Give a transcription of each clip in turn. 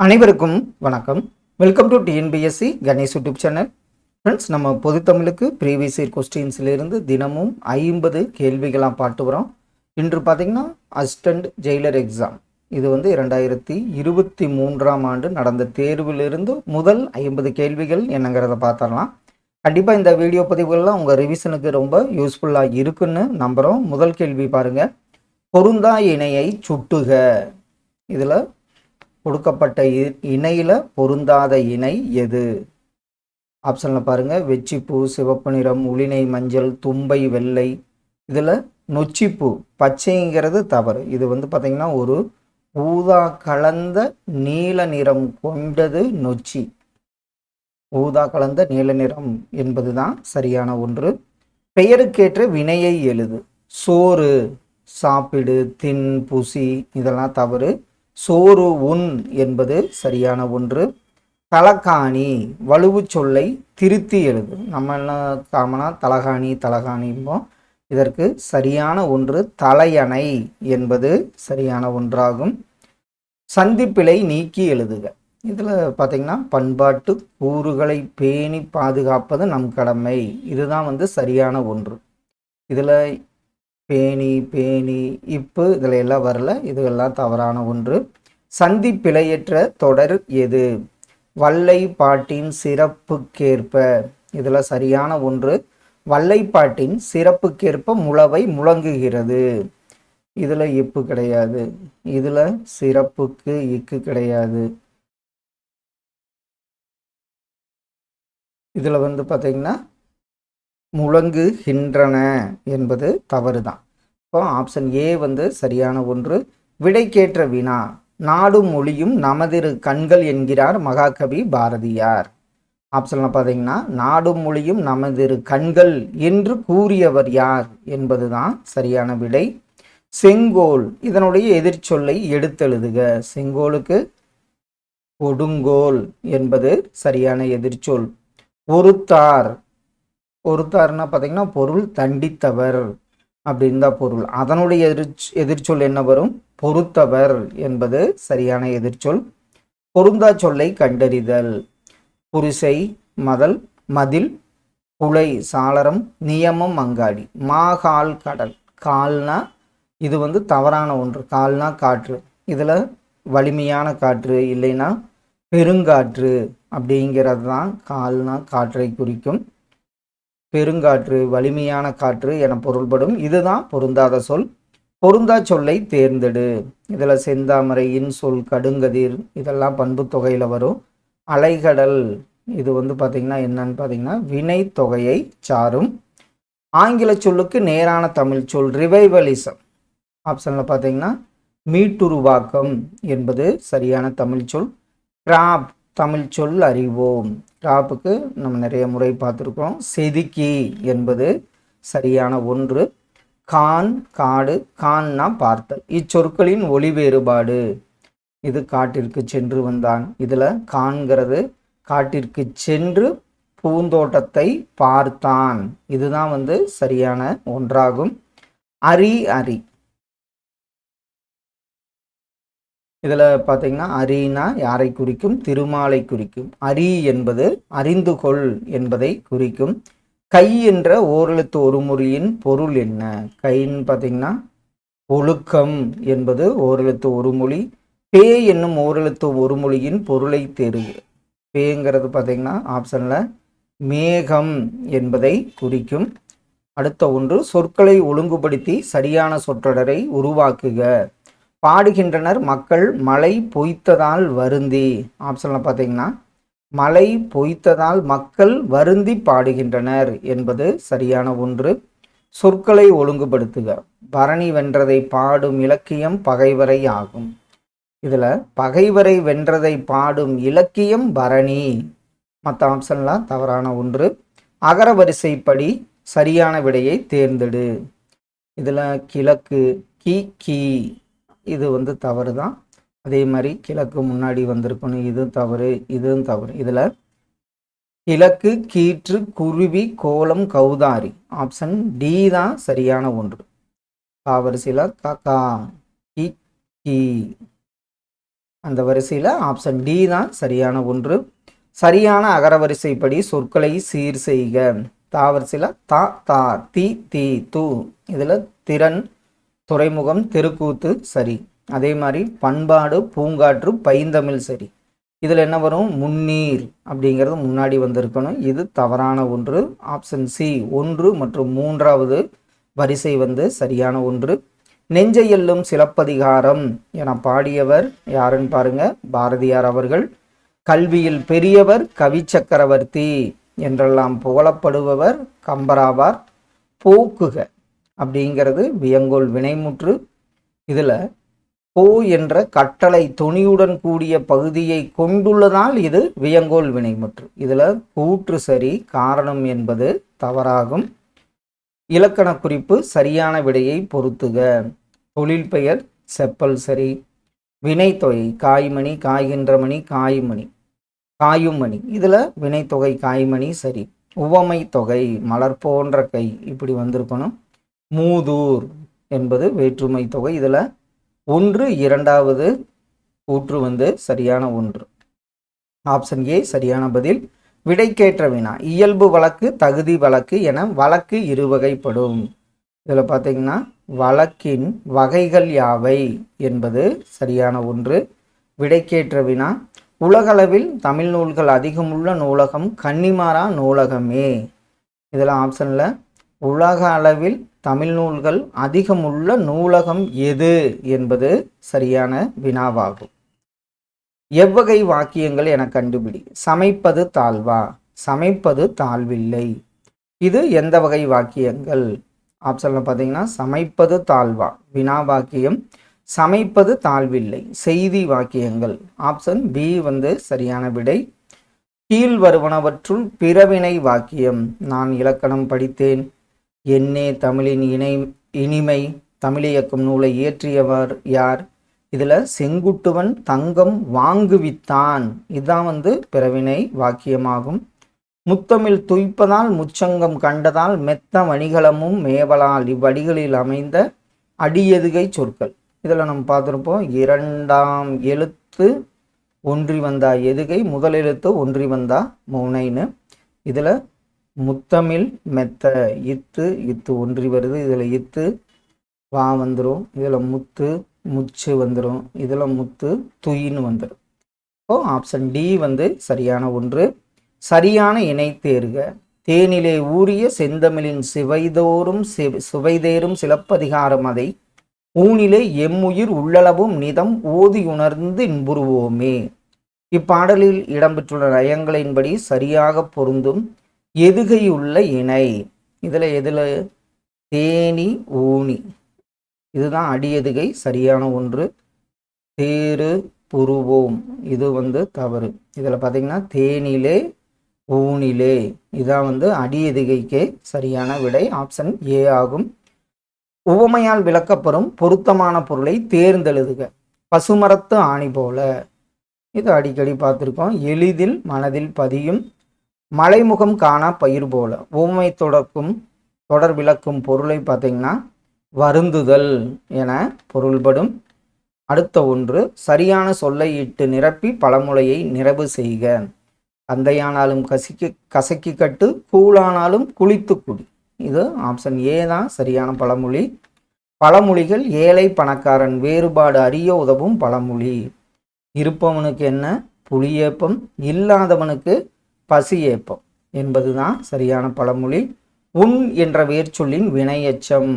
அனைவருக்கும் வணக்கம். Welcome to TNPSC Ganesh YouTube channel friends நம்ம பொதுத்தமிழுக்கு ப்ரீவியஸ் இயர் கொஸ்டின்ஸ்லேருந்து தினமும் ஐம்பது கேள்விகளாக பாட்டு வரோம் இன்று பார்த்திங்கன்னா அசிஸ்டண்ட் ஜெயிலர் எக்ஸாம் இது வந்து இரண்டாயிரத்தி இருபத்தி மூன்றாம் ஆண்டு நடந்த தேர்விலிருந்து முதல் ஐம்பது கேள்விகள் என்னங்கிறத பார்த்துடலாம். கண்டிப்பாக இந்த வீடியோ பதிவுகள்லாம் உங்கள் ரிவிஷனுக்கு ரொம்ப யூஸ்ஃபுல்லாக இருக்குன்னு நம்புகிறோம் முதல் கேள்வி பாருங்கள் பொருந்தா இணையை சுட்டுக. இதில் கொடுக்கப்பட்ட இ- பொருந்தாத இணை எது? ஆப்ஷனில் பாருங்கள் வெச்சிப்பூ சிவப்பு நிறம் உளினை மஞ்சள் தும்பை வெள்ளை. இதில் நொச்சிப்பூ பச்சைங்கிறது தவறு. இது வந்து பார்த்திங்கன்னா ஒரு ஊதா கலந்த நீல நிறம் கொண்டது நொச்சி. ஊதா கலந்த நீல நிறம் என்பது தான் சரியான ஒன்று. பெயருக்கேற்ற வினையை எழுது. சோறு சாப்பிடு தின் புசி இதெல்லாம் தவறு. சோறு உன் என்பது சரியான ஒன்று. தலகாணி வலுவு சொல்லை திருத்தி எழுது. நம்ம என்ன காமனா தலகாணி தலகாணிம்போம் இதற்கு சரியான ஒன்று. தலையணை என்பது சரியான ஒன்றாகும். சந்திப்பிழை நீக்கி எழுதுக. இதில் பார்த்தீங்கன்னா பண்பாட்டு கூறுகளை பேணி பாதுகாப்பது நம் கடமை. இதுதான் வந்து சரியான ஒன்று. இதில் பேணி பேணி இப்பு இதில் எல்லாம் வரல. இதுவெல்லாம் தவறான ஒன்று. சந்தி பிழையற்ற தொடர் எது? வல்லை பாட்டின் சிறப்புக்கேற்ப. இதில் சரியான ஒன்று வல்லைப்பாட்டின் சிறப்புக்கேற்ப முளவை முழங்குகிறது. இதில் இப்பு கிடையாது. இதில் சிறப்புக்கு இக்கு கிடையாது. இதில் வந்து பார்த்தீங்கன்னா முழங்குகின்றன என்பது தவறு தான் இப்போ ஆப்ஷன் ஏ வந்து சரியான ஒன்று விடைக்கேற்ற வினா. நாடும் மொழியும் நமதிரு கண்கள் என்கிறார் மகாகவி பாரதியார். ஆப்ஷனில் பார்த்தீங்கன்னா நாடும் மொழியும் நமதிரு கண்கள் என்று கூறியவர் யார் என்பதுதான் சரியான விடை. செங்கோல் இதனுடைய எதிர்ச்சொல்லை எடுத்தெழுதுக. செங்கோலுக்கு கொடுங்கோல் என்பது சரியான எதிர்ச்சொல். ஒருத்தார். பொறுத்தார்னா பார்த்தீங்கன்னா பொருள் தண்டித்தவர். அப்படின்னு தான் பொருள். அதனுடைய எதிர் எதிர்ச்சொல் என்ன வரும்? பொறுத்தவர் என்பது சரியான எதிர்ச்சொல். பொருந்தா சொல்லை கண்டறிதல். புரிசை மதல் மதில் புலை சாளரம் நியமம் அங்காடி மாகால் கடல். கால்னா இது வந்து தவறான ஒன்று. கால்னா காற்று. இதில் வலிமையான காற்று இல்லைன்னா பெருங்காற்று அப்படிங்கிறது தான் கால்னா காற்றை குறிக்கும். பெருங்காற்று வலிமையான காற்று என பொருள்படும் இதுதான் பொருந்தாத சொல். பொருந்தா சொல்லை தேர்ந்தெடு. இதில் செந்தாமரை இன்சொல் கடுங்கதிர் இதெல்லாம் பண்பு தொகையில் வரும். அலைகடல் இது வந்து பார்த்திங்கன்னா என்னன்னு பார்த்தீங்கன்னா வினை தொகையை சாரும். ஆங்கில சொல்லுக்கு நேரான தமிழ் சொல் ரிவைவலிசம். ஆப்ஷனில் பார்த்தீங்கன்னா மீட்டுருவாக்கம் என்பது சரியான தமிழ் சொல். கிராப் தமிழ் சொல் அறிவோம். டாப்புக்கு நம்ம நிறைய முறை பார்த்துருக்கோம் செதுக்கி என்பது சரியான ஒன்று. கான் காடு கான்னா பார்த்தல். இச்சொற்களின் ஒளி வேறுபாடு. இது காட்டிற்கு சென்று வந்தான். இதில் காண்கிறது காட்டிற்கு சென்று பூந்தோட்டத்தை பார்த்தான். இதுதான் வந்து சரியான ஒன்றாகும். அரி அரி. இதில் பார்த்தீங்கன்னா அரினா யாரை குறிக்கும்? திருமாலை குறிக்கும். அரி என்பது அறிந்து கொள் என்பதை குறிக்கும். கை என்ற ஓரெழுத்து ஒரு மொழியின் பொருள் என்ன? கைன்னு பார்த்தீங்கன்னா ஒழுக்கம் என்பது ஓரெழுத்து ஒரு மொழி. பே என்னும் ஓரெழுத்து ஒரு மொழியின் பொருளை தெரு பேங்கிறது பார்த்தீங்கன்னா ஆப்ஷனில் மேகம் என்பதை குறிக்கும். அடுத்த ஒன்று சொற்களை ஒழுங்குபடுத்தி சரியான சொற்றொடரை உருவாக்குக. பாடுகின்றனர் மக்கள் மழை பொய்த்ததால் வருந்தி ஆப்ஷனில் பார்த்தீங்கன்னா மழை பொய்த்ததால் மக்கள் வருந்தி பாடுகின்றனர் என்பது சரியான ஒன்று. சொற்களை ஒழுங்குபடுத்துக. பரணி வென்றதை பாடும் இலக்கியம் பகைவரை ஆகும். இதில் பகைவரை வென்றதை பாடும் இலக்கியம் பரணி மற்ற ஆப்ஷன்லாம் தவறான ஒன்று. அகர வரிசைப்படி சரியான விடையை தேர்ந்தெடு. இதில் கிழக்கு கி கி. இது வந்து தவறு தான் அதே மாதிரி கிழக்கு முன்னாடி வந்திருக்கணும் இது தவறு இதுவும் தவறு. இதில் கிழக்கு கீற்று குருவி கோலம் கௌதாரி. ஆப்ஷன் டி தான் சரியான ஒன்று. காவரிசையில் காக்கா கி கி. அந்த வரிசையில் ஆப்ஷன் டி தான் சரியான ஒன்று. சரியான அகரவரிசைப்படி சொற்களை சீர் செய்க. தா வரிசையில் தா தா தி தி தூ. இதில் திறன் துறைமுகம் தெருக்கூத்து சரி. அதே மாதிரி பண்பாடு பூங்காற்று பைந்தமிழ் சரி. இதில் என்ன வரும்? முன்னீர் அப்படிங்கிறது முன்னாடி வந்திருக்கணும். இது தவறான ஒன்று. ஆப்ஷன் சி ஒன்று மற்றும் மூன்றாவது வரிசை வந்து சரியான ஒன்று. நெஞ்சை எல்லும் சிலப்பதிகாரம் என பாடியவர் யாருன்னு பாருங்க? பாரதியார் அவர்கள். கல்வியில் பெரியவர் கவி சக்கரவர்த்தி என்றெல்லாம் புகழப்படுபவர் கம்பராவார். போக்குக. அப்படிங்கிறது வியங்கோல் வினைமுற்று. இதில் போ என்ற கட்டளை துணியுடன் கூடிய பகுதியை கொண்டுள்ளதால் இது வியங்கோல் வினைமுற்று. இதில் கூற்று சரி காரணம் என்பது தவறாகும். இலக்கண குறிப்பு சரியான விடையை பொருத்துக தொழில் பெயர் செப்பல் சரி. வினைத்தொகை காய்மணி காய்கின்ற மணி காய்மணி காயும் மணி இதில் வினைத்தொகை காய்மணி சரி. உவமை தொகை மலர் போன்ற கை இப்படி வந்திருக்கணும். மூதூர் என்பது வேற்றுமை தொகை. இதில் ஒன்று இரண்டாவது கூற்று வந்து சரியான ஒன்று. ஆப்ஷன் ஏ சரியான பதில். விடைக்கேற்ற வினா இயல்பு வழக்கு தகுதி வழக்கு என வழக்கு இருவகைப்படும். இதில் பார்த்தீங்கன்னா வழக்கின் வகைகள் யாவை என்பது சரியான ஒன்று. விடைக்கேற்ற வினா உலகளவில் தமிழ் நூல்கள் அதிகமுள்ள நூலகம் கன்னிமாரா நூலகமே. இதில் ஆப்ஷனில் உலக அளவில் தமிழ் நூல்கள் அதிகமுள்ள நூலகம் எது என்பது சரியான வினாவாகும். எவ்வகை வாக்கியங்கள் என கண்டுபிடி. சமைப்பது தாழ்வா? சமைப்பது தாழ்வில்லை. இது எந்த வகை வாக்கியங்கள்? ஆப்ஷனில் பார்த்தீங்கன்னா சமைப்பது தாழ்வா? வினா வாக்கியம். சமைப்பது தாழ்வில்லை. செய்தி வாக்கியங்கள். ஆப்ஷன் பி வந்து சரியான விடை. கீழ் வருவனவற்றுள் பிறவினை வாக்கியம். நான் இலக்கணம் படித்தேன். என்னே தமிழின் இணை இனிமை தமிழியக்கும் நூலை இயற்றியவர் யார்? இதில் செங்குட்டுவன் தங்கம் வாங்குவித்தான். இதுதான் வந்து பிறவினை வாக்கியமாகும். முத்தமிழ் துய்ப்பதால் முச்சங்கம் கண்டதால் மெத்த வணிகளமும் மேவலால் இவ்வடிகளில் அமைந்த அடியெதுகை சொற்கள். இதில் நம்ம பார்த்துருப்போம் இரண்டாம் எழுத்து ஒன்றி வந்தா எதுகை முதல் எழுத்து ஒன்றி வந்தா மௌனைன்னு. இதில் முத்தமிழ் மெத்த இத்து இத்து ஒன்றி வருது. இதில் இத்து வா வந்துடும் இதில் முத்து முச்சு வந்துடும் இதில் முத்து துயின்னு வந்துடும் ஓ ஆப்ஷன் டி வந்து சரியான ஒன்று. சரியான இணை தேர்க. தேனிலே ஊறிய செந்தமிழின் சிவைதோறும் சுவைதேறும் சிலப்பதிகாரம் அதை. ஊனிலே எம்முயிர் உள்ளளவும் நிதம் ஓதி உணர்ந்து இன்புறுவோமே. இப்பாடலில் இடம்பெற்றுள்ள நயங்களின்படி சரியாக பொருந்தும் எதுகையுள்ள இணை. இதில் எதில்? தேனி ஊனி. இதுதான் அடியதுகை சரியான ஒன்று. தேரு புருவோம். இது வந்து தவறு. இதில் பார்த்தீங்கன்னா தேனிலே ஊனிலே. இதான் வந்து அடியதுகைக்கே சரியான விடை. ஆப்ஷன் ஏ ஆகும். உவமையால் விளக்கப்படும் பொருத்தமான பொருளை தேர்ந்தெழுதுக. பசுமரத்து ஆணி போல. இது அடிக்கடி பார்த்துருக்கோம். எளிதில் மனதில் பதியும் மலைமுகம் காணா பயிர் போல. ஊமை தொடர்க்கும் தொடர் விளக்கும் பொருளை பார்த்தீங்கன்னா வருந்துதல் என பொருள்படும். அடுத்த ஒன்று சரியான சொல்லை இட்டு நிரப்பி பழமொழியை நிறைவு செய்க. தந்தையானாலும் கசிக்கு கசக்கி கட்டு கூழானாலும் குளித்து குடி. இது ஆப்ஷன் ஏ தான் சரியான பழமொழி. பழமொழிகள் ஏழை பணக்காரன் வேறுபாடு அறிய உதவும் பழமொழி. இருப்பவனுக்கு என்ன? புலியேப்பம் இல்லாதவனுக்கு பசி ஏப்பம் என்பதுதான் சரியான பழமொழி. உண் என்ற வேர்ச்சொல்லின் வினையச்சம்.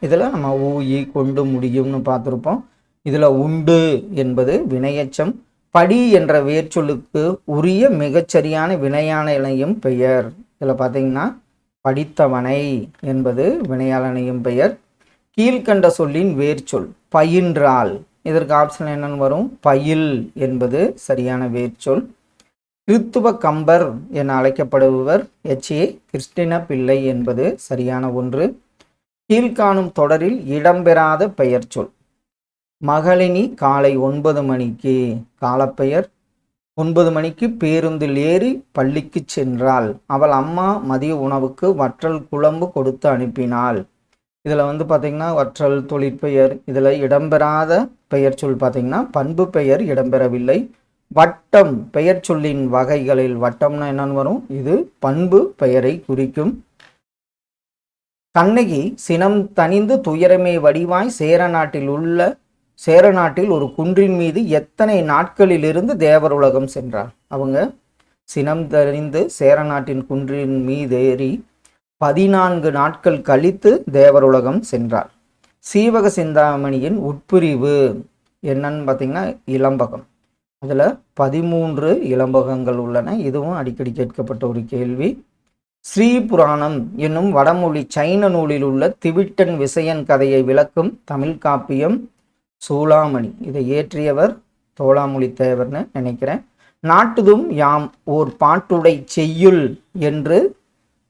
இதில் நம்ம ஊயி கொண்டு முடியும்னு பார்த்துருப்போம். இதில் உண்டு என்பது வினையச்சம். படி என்ற வேர்ச்சொல்லுக்கு உரிய மிகச்சரியான வினையாளனையும் பெயர். இதில் பார்த்தீங்கன்னா படித்தவனை என்பது வினையாளனையும் பெயர். கீழ்கண்ட சொல்லின் வேர்ச்சொல் பயின்றால். இதற்கு ஆப்ஷன் என்னன்னு வரும்? பயில் என்பது சரியான வேர்ச்சொல் கிறித்துவ கம்பர் என அழைக்கப்படுபவர் எச். ஏ. கிறிஸ்டின பிள்ளை என்பது சரியான ஒன்று. கீழ்காணும் தொடரில் இடம்பெறாத பெயர் சொல். மகளினி காலை ஒன்பது மணிக்கு காலப்பெயர். ஒன்பது மணிக்கு பேருந்தில் ஏறி பள்ளிக்கு சென்றாள். அவள் அம்மா மதிய உணவுக்கு வற்றல் குழம்பு கொடுத்து அனுப்பினாள். இதில் வந்து பார்த்திங்கன்னா வற்றல் தொழிற்பெயர் இதில் இடம்பெறாத பெயர் சொல் பார்த்திங்கன்னா பண்பு பெயர் இடம்பெறவில்லை. வட்டம் பெயர் சொல்லின் வகைகளில் வட்டம்னா என்னன்னு வரும்? இது பண்பு பெயரை குறிக்கும். கண்ணகி சினம் தணிந்து துயரமே வடிவாய் சேர நாட்டில் உள்ள சேர நாட்டில் ஒரு குன்றின் மீது எத்தனை நாட்களிலிருந்து தேவருலகம் சென்றார்? அவங்க சினம் தணிந்து சேர நாட்டின் குன்றின் மீது ஏறி பதினான்கு நாட்கள் கழித்து தேவருலகம் சென்றார். சீவக சிந்தாமணியின் உட்பிரிவு என்னன்னு பார்த்தீங்கன்னா இளம்பகம். அதில் பதிமூன்று இளம்பகங்கள் உள்ளன. இதுவும் அடிக்கடி கேட்கப்பட்ட ஒரு கேள்வி. ஸ்ரீ புராணம் என்னும் வடமொழி சைன நூலில் உள்ள திவிட்டன் விசயன் கதையை விளக்கும் தமிழ் காப்பியம் சூளாமணி. இதை இயற்றியவர் தோளாமொழி தேவர்னு நினைக்கிறேன். நாட்டுதும் யாம் ஓர் பாட்டுடை செய்யுள் என்று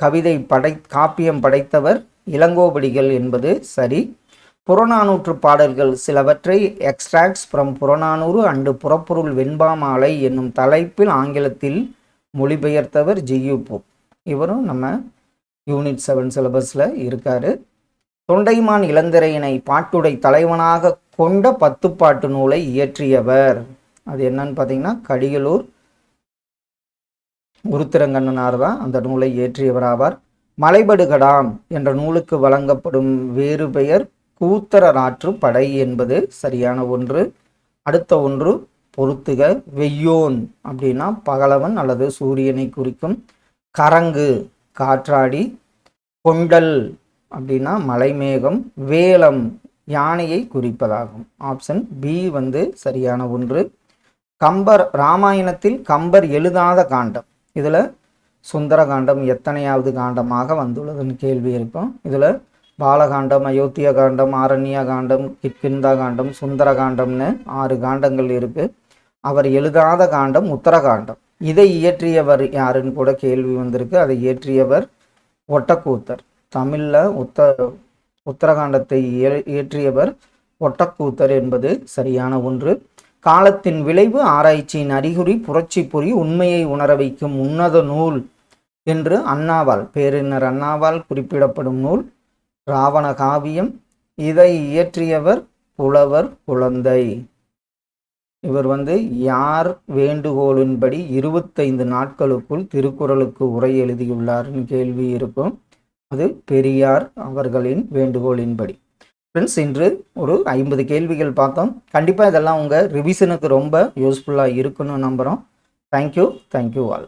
கவிதை படை காப்பியம் படைத்தவர் இளங்கோவடிகள் என்பது சரி. புறநானூற்று பாடல்கள் சிலவற்றை எக்ஸ்ட்ராக்ட்ஸ் ஃப்ரம் புறநானூறு அண்டு புறப்பொருள் வெண்பாமாலை என்னும் தலைப்பில் ஆங்கிலத்தில் மொழிபெயர்த்தவர் ஜியு போப். இவரும் நம்ம யூனிட் செவன் சிலபஸில் இருக்காரு. தொண்டைமான் இளந்திரையினை பாட்டுடை தலைவனாக கொண்ட பத்துப்பாட்டு நூலை இயற்றியவர். அது என்னன்னு பார்த்தீங்கன்னா கடியலூர் உருத்திரங்கண்ணனார் தான் அந்த நூலை இயற்றியவர் ஆவார் மலைபடுகடாம் என்ற நூலுக்கு வழங்கப்படும் வேறு பெயர் கூத்தர நாற்று படை என்பது சரியான ஒன்று. அடுத்த ஒன்று பொறுத்துக வெய்யோன் அப்படின்னா பகலவன் அல்லது சூரியனை குறிக்கும். கரங்கு காற்றாடி கொண்டல் அப்படின்னா மலைமேகம் வேலம் யானையை குறிப்பதாகும். ஆப்ஷன் பி வந்து சரியான ஒன்று. கம்பர் ராமாயணத்தில் கம்பர் எழுதாத காண்டம். இதில் சுந்தரகாண்டம் எத்தனையாவது காண்டமாக வந்துள்ளதுன்னு கேள்வி இருக்கும். இதில் பாலகாண்டம் அயோத்திய காண்டம் ஆரண்ய காண்டம் கிட்கிந்தா காண்டம் சுந்தர காண்டம்னு ஆறு காண்டங்கள் இருக்குது அவர் எழுதாத காண்டம் உத்தரகாண்டம். இதை இயற்றியவர் யாருன்னு கூட கேள்வி வந்திருக்கு. அதை இயற்றியவர் ஒட்டக்கூத்தர். தமிழில் உத்த உத்தரகாண்டத்தை இயற்றியவர் ஒட்டக்கூத்தர் என்பது சரியான ஒன்று. காலத்தின் விளைவு ஆராய்ச்சியின் அறிகுறி புரட்சி பொறி உண்மையை உணர வைக்கும் உன்னத நூல் என்று அண்ணாவால் பேரினர் அண்ணாவால் குறிப்பிடப்படும் நூல். ராவண காவியம். இதை இயற்றியவர் புலவர் குழந்தை. இவர் வந்து யார் வேண்டுகோளின்படி இருபத்தைந்து நாட்களுக்குள் திருக்குறளுக்கு உரை எழுதியுள்ளார்னு கேள்வி இருக்கும். அது பெரியார் அவர்களின் வேண்டுகோளின்படி. ஃப்ரெண்ட்ஸ் இன்று ஒரு ஐம்பது கேள்விகள் பார்த்தோம். கண்டிப்பாக இதெல்லாம் உங்கள் ரிவிஷனுக்கு ரொம்ப யூஸ்ஃபுல்லாக இருக்குன்னு நம்புகிறோம் தேங்க்யூ தேங்க்யூ ஆல்